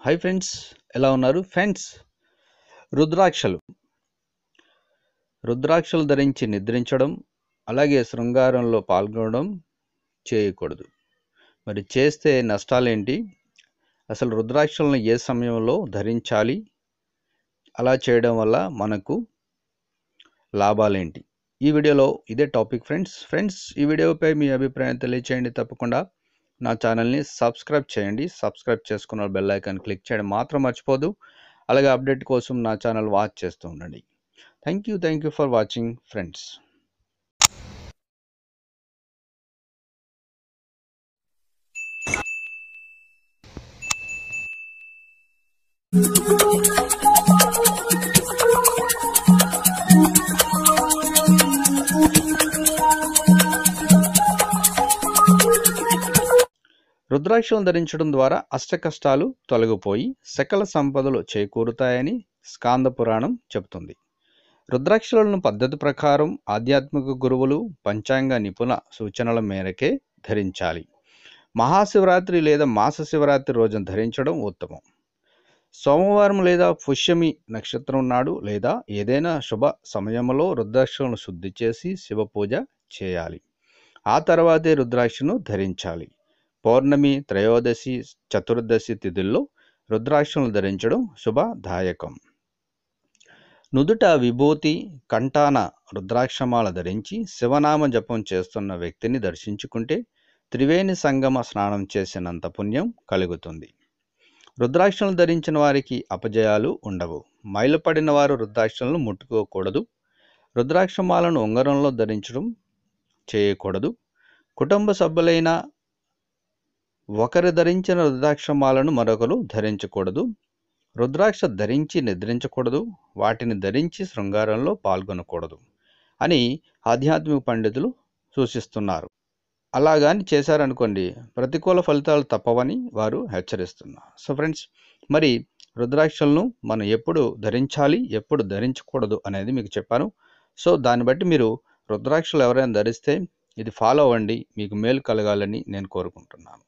Hi friends ఎలా ఉన్నారు? Friends రుద్రాక్షలు. రుద్రాక్షలు ధరించి నిద్రించడం అలాగే శృంగారంలో పాల్గొనడం చేయకూడదు. మరి చేస్తే నష్టాలేంటి? అసలు రుద్రాక్షలను ఏ సమయంలో ధరించాలి? అలా చేయడం వల్ల మనకు లాభాలేంటి? ఈ వీడియోలో ఇదే టాపిక్ ఫ్రెండ్స్ ఫ్రెండ్స్ ఈ వీడియోపై మీ అభిప్రాయం తెలియచేయండి తప్పకుండా. నా ఛానల్ని సబ్స్క్రైబ్ చేయండి. సబ్స్క్రైబ్ చేసుకున్న బెల్ ఐకాన్ క్లిక్ చేయడం మాత్రం మర్చిపోదు. అలాగే అప్డేట్ కోసం నా ఛానల్ వాచ్ చేస్తూ ఉండండి. Thank you thank you for watching friends. రుద్రాక్షం ధరించడం ద్వారా అష్ట కష్టాలు తొలగిపోయి సకల సంపదలు చేకూరుతాయని స్కాంద పురాణం చెబుతుంది. రుద్రాక్షలను పద్ధతి ప్రకారం ఆధ్యాత్మిక గురువులు పంచాంగ నిపుణ సూచనల మేరకే ధరించాలి. మహాశివరాత్రి లేదా మాస శివరాత్రి రోజున ధరించడం ఉత్తమం. సోమవారం లేదా పుష్యమి నక్షత్రం నాడు లేదా ఏదైనా శుభ సమయంలో రుద్రాక్షలను శుద్ధి చేసి శివ పూజ చేయాలి. ఆ తర్వాతే రుద్రాక్షను ధరించాలి. పౌర్ణమి త్రయోదశి చతుర్దశి తిథుల్లో రుద్రాక్షలను ధరించడం శుభదాయకం. నుదుట విభూతి కంఠాన రుద్రాక్షమాల ధరించి శివనామ జపం చేస్తున్న వ్యక్తిని దర్శించుకుంటే త్రివేణి సంగమ స్నానం చేసినంత పుణ్యం కలుగుతుంది. రుద్రాక్షలను ధరించిన వారికి అపజయాలు ఉండవు. మైలుపడిన వారు రుద్రాక్షలను ముట్టుకోకూడదు. రుద్రాక్షమాలను ఉంగరంలో ధరించడం చేయకూడదు. కుటుంబ సభ్యులైన ఒకరు ధరించిన రుద్రాక్షమాలను మరొకరు ధరించకూడదు. రుద్రాక్ష ధరించి నిద్రించకూడదు. వాటిని ధరించి శృంగారంలో పాల్గొనకూడదు అని ఆధ్యాత్మిక పండితులు సూచిస్తున్నారు. అలాగాని చేశారనుకోండి ప్రతికూల ఫలితాలు తప్పవని వారు హెచ్చరిస్తున్నారు. సో ఫ్రెండ్స్ మరి రుద్రాక్షలను మనం ఎప్పుడు ధరించాలి ఎప్పుడు ధరించకూడదు అనేది మీకు చెప్పాను. సో దాన్ని బట్టి మీరు రుద్రాక్షలు ఎవరైనా ధరిస్తే ఇది ఫాలో అవ్వండి మీకు మేలు కలగాలని నేను కోరుకుంటున్నాను.